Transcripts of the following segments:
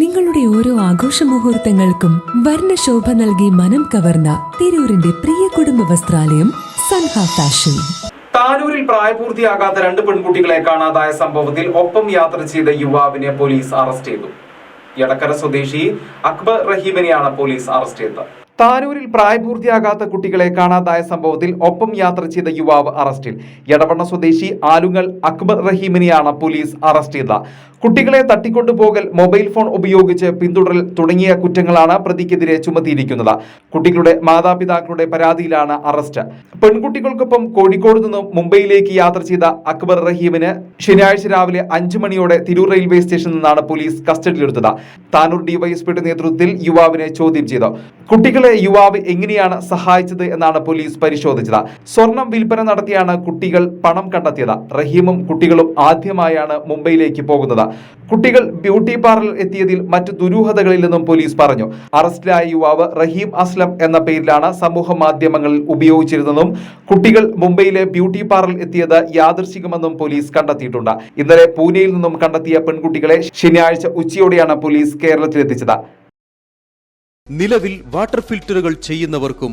നിങ്ങളുടെ ഓരോ ആഘോഷ മുഹൂർത്തങ്ങൾക്കും വർണശോഭ നൽകി മനം കവർന്ന തിരൂരിന്റെ പ്രിയ കുടുംബ വസ്ത്രാലയം സൻഹ ഫാഷൻ. താനൂരിൽ പ്രായപൂർത്തിയാകാത്ത രണ്ട് പെൺകുട്ടികളെ കാണാതായ സംഭവത്തിൽ ഒപ്പം യാത്ര ചെയ്ത യുവാവിനെ പോലീസ് അറസ്റ്റ് ചെയ്തു. എടക്കര സ്വദേശി അക്ബർ റഹീമിനെയാണ് പോലീസ് അറസ്റ്റ് ചെയ്തത്. താനൂരിൽ പ്രായപൂർത്തിയാകാത്ത കുട്ടികളെ കാണാതായ സംഭവത്തിൽ ഒപ്പം യാത്ര ചെയ്ത യുവാവ് അറസ്റ്റിൽ. എടവണ്ണ സ്വദേശി ആലുങ്ങൽ അക്ബർ റഹീമിനെയാണ് പോലീസ് അറസ്റ്റ് ചെയ്തത്. കുട്ടികളെ തട്ടിക്കൊണ്ടുപോകൽ മൊബൈൽ ഫോൺ ഉപയോഗിച്ച് പിന്തുടരൽ തുടങ്ങിയ കുറ്റങ്ങളാണ് പ്രതിക്കെതിരെ ചുമത്തിയിരിക്കുന്നത്. കുട്ടികളുടെ മാതാപിതാക്കളുടെ പരാതിയിലാണ് അറസ്റ്റ്. പെൺകുട്ടികൾക്കൊപ്പം കോഴിക്കോട് നിന്നും മുംബൈയിലേക്ക് യാത്ര ചെയ്ത അക്ബർ റഹീമിന് ശനിയാഴ്ച രാവിലെ അഞ്ചു മണിയോടെ തിരൂർ റെയിൽവേ സ്റ്റേഷനിൽ നിന്നാണ് പോലീസ് കസ്റ്റഡിയിലെടുത്തത്. താനൂർ ഡിവൈഎസ്പിയുടെ നേതൃത്വത്തിൽ യുവാവിനെ ചോദ്യം ചെയ്തു. കുട്ടികളെ യുവാവ് എങ്ങനെയാണ് സഹായിച്ചത് എന്നാണ് പോലീസ് പരിശോധിച്ചത്. സ്വർണം വിൽപ്പന നടത്തിയാണ് കുട്ടികൾ പണം കണ്ടെത്തിയത്. റഹീമും കുട്ടികളും ആദ്യമായാണ് മുംബൈയിലേക്ക് പോകുന്നത്. കുട്ടികൾ ബ്യൂട്ടി പാർലർ എത്തിയതിൽ മറ്റു ദുരൂഹതകളിൽ നിന്നും പോലീസ് പറഞ്ഞു. അറസ്റ്റിലായ യുവാവ് റഹീം അസ്ലം എന്ന പേരിലാണ് സമൂഹ മാധ്യമങ്ങളിൽ ഉപയോഗിച്ചിരുന്നതും കുട്ടികൾ മുംബൈയിലെ ബ്യൂട്ടി പാർലർ എത്തിയത് യാദൃശികമെന്നും പോലീസ് കണ്ടെത്തിയിട്ടുണ്ട്. ഇന്നലെ പൂനെയിൽ നിന്നും കണ്ടെത്തിയ പെൺകുട്ടികളെ ശനിയാഴ്ച ഉച്ചയോടെയാണ് പോലീസ് കേരളത്തിലെത്തിച്ചത്. നിലവിൽ വാട്ടർ ഫിൽറ്ററുകൾ ചെയ്യുന്നവർക്കും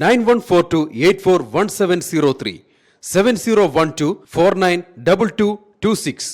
nine one four two eight four one seven zero three seven zero one two four nine double two two six